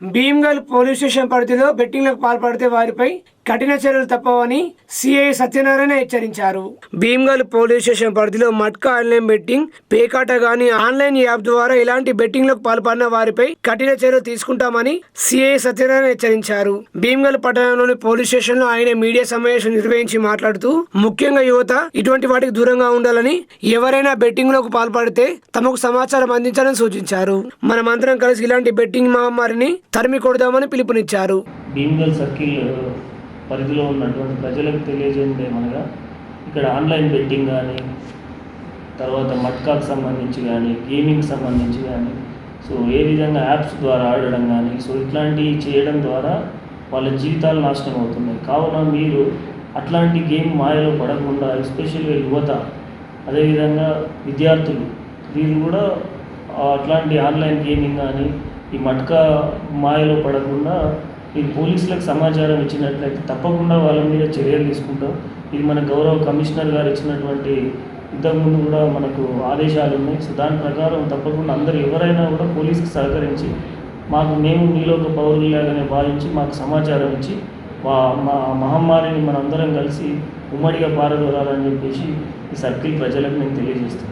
Bheemgal police station పరిధిలో బెట్టింగ్లకు పాల్పడితే వారిపై కఠిన చర్యలు తప్పవని సిఐ సత్యనారాయణ హెచ్చరించారు. భీమ్గల్ పోలీస్ స్టేషన్ పరిధిలో మట్కా ఆన్లైన్ బెట్టింగ్ పేకాట గాని ఆన్లైన్ యాప్ ద్వారా ఇలాంటి బెట్టింగ్లకు పాల్పడిన వారిపై కఠిన చర్యలు తీసుకుంటామని సిఐ సత్యనారాయణ హెచ్చరించారు. భీమ్గల్ పట్టణంలోని పోలీస్ స్టేషన్లో ఆయన మీడియా సమావేశం నిర్వహించి మాట్లాడుతూ ముఖ్యంగా యువత ఇటువంటి వాటికి దూరంగా ఉండాలని ఎవరైనా బెట్టింగ్లకు పాల్పడితే తమకు సమాచారం అందించాలని సూచించారు. మనమందరం కలిసి ఇలాంటి బెట్టింగ్ మహమ్మారిని తరిమి కొడదామని పిలుపునిచ్చారు. భీమ్గల్ సర్కిల్ పరిధిలో ఉన్నటువంటి ప్రజలకు తెలియజేయండి ఏమనగా ఇక్కడ ఆన్లైన్ బెట్టింగ్ కానీ తర్వాత మట్కాకు సంబంధించి కానీ గేమింగ్ సంబంధించి కానీ సో ఏ విధంగా యాప్స్ ద్వారా ఆడడం కానీ సో ఇట్లాంటివి చేయడం ద్వారా వాళ్ళ జీవితాలు నాశనం అవుతున్నాయి. కావున మీరు అట్లాంటి గేమ్ మాయలో పడకుండా ఎస్పెషల్గా యువత అదేవిధంగా విద్యార్థులు వీరు కూడా అట్లాంటి ఆన్లైన్ గేమింగ్ కానీ ఈ మట్కా మాయలో పడకుండా మీరు పోలీసులకు సమాచారం ఇచ్చినట్లయితే తప్పకుండా వాళ్ళ మీద చర్యలు తీసుకుంటాం. ఇది మన గౌరవ కమిషనర్ గారు ఇచ్చినటువంటి ఇంతకుముందు కూడా మనకు ఆదేశాలు ఉన్నాయి. సో దాని ప్రకారం తప్పకుండా అందరు ఎవరైనా కూడా పోలీస్కి సహకరించి మాకు మేము మీలో ఒక పౌరులాగానే భావించి మాకు సమాచారం ఇచ్చి మా మా మహమ్మారిని మనందరం కలిసి ఉమ్మడిగా పారదోలాలని చెప్పేసి ఈ సర్కిల్ ప్రజలకు నేను తెలియజేస్తున్నాను